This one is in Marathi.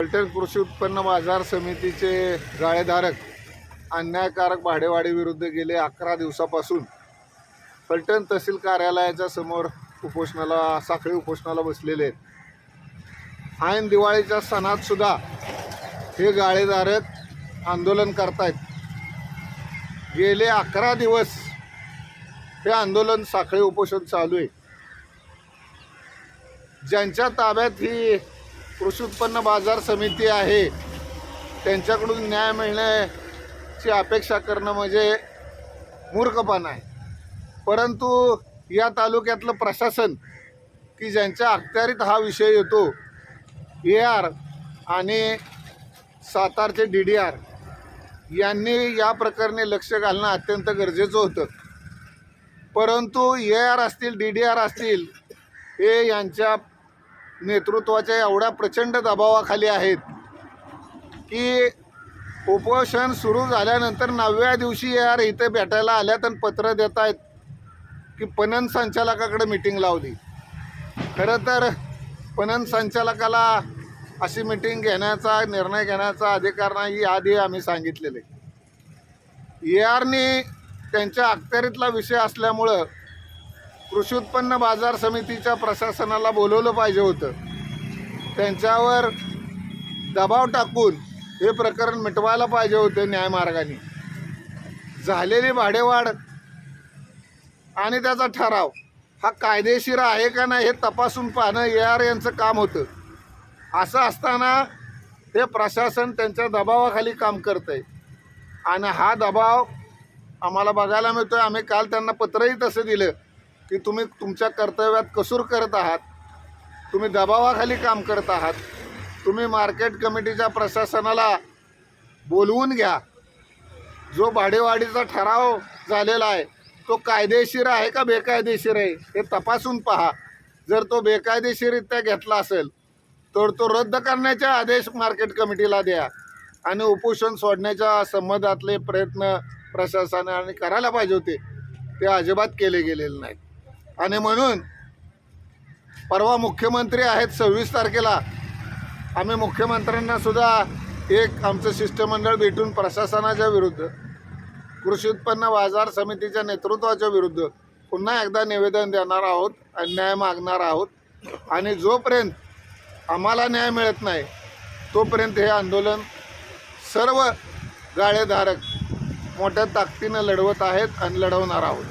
फलटण कृषी उत्पन्न बाजार समितीचे गाळेधारक अन्यायकारक भाडेवाढीविरुद्ध गेले अकरा दिवसापासून. फलटण तहसील कार्यालयाच्या समोर उपोषणाला साखळी उपोषणाला बसलेले आहेत. ऐन दिवाळीच्या सणात सुद्धा हे गाळेधारक आंदोलन करतायत. गेले अकरा दिवस हे आंदोलन साखळी उपोषण चालू आहे. ज्यांच्या ताब्यात ही कृषी उत्पन्न बाजार समिती आहे. त्यांच्याकडून न्याय मिळण्याची अपेक्षा करणं म्हणजे मूर्खपणा आहे. परंतु या तालुक्यातलं प्रशासन की ज्यांच्या अखत्यारीत हा विषय येतो ए आर आणि सातारचे डी डी आर यांनी या प्रकरणी लक्ष घालणं अत्यंत गरजेचं होतं. परंतु ए आर असतील डी डी आर असतील हे यांच्या नेतृत्वाच्या एवढ्या प्रचंड दबावाखाली आहेत की उपोषण सुरू झाल्यानंतर नवव्या दिवशी ए आर इथे भेटायला आल्यात आणि पत्र देत आहेत की पणन संचालकाकडे मिटिंग लावली. खरं तर पणन संचालकाला अशी मिटिंग घेण्याचा निर्णय घेण्याचा अधिकार नाही आधी आम्ही सांगितलेले. ए आरनी त्यांच्या अखत्यारीतला विषय असल्यामुळं कृषी उत्पन्न बाजार समितीच्या प्रशासनाला बोलवलं पाहिजे होतं. त्यांच्यावर दबाव टाकून हे प्रकरण मिटवायला पाहिजे होते न्यायमार्गाने. झालेली भाडेवाढ आणि त्याचा ठराव हा कायदेशीर आहे का नाही हे तपासून पाहणं ए आर यांचं काम होतं. असं असताना हे प्रशासन त्यांच्या दबावाखाली काम करतं आहे आणि हा दबाव आम्हाला बघायला मिळतो आहे आम्ही काल त्यांना पत्रही तसं दिलं. की तुम्ही तुमच्या कर्तव्यात कसूर करत आहात तुम्ही दबावाखाली काम करत आहात तुम्ही मार्केट कमिटीच्या प्रशासनाला बोलवून घ्या. जो भाडेवाढीचा ठराव झालेला आहे तो कायदेशीर आहे का बेकायदेशीर आहे हे तपासून पहा. जर तो बेकायदेशीररित्या घेतला असेल तर तो रद्द करण्याचे आदेश मार्केट कमिटीला द्या आणि उपोषण सोडण्याच्या संबंधातले प्रयत्न प्रशासनाने करायला पाहिजे होते. ते अजिबात केले गेलेले नाहीत. आणि म्हणून परवा मुख्यमंत्री आहेत सव्वीस तारखेला. आम्ही मुख्यमंत्र्यांना सुद्धा एक आमचं शिष्टमंडळ भेटून प्रशासनाच्या विरुद्ध कृषी उत्पन्न बाजार समितीच्या नेतृत्वाच्या विरुद्ध पुन्हा एकदा निवेदन देणार आहोत आणि न्याय मागणार आहोत. आणि जोपर्यंत आम्हाला न्याय मिळत नाही तोपर्यंत हे आंदोलन सर्व गाळेधारक मोठ्या ताकदीनं लढवत आहेत आणि लढवणार आहोत.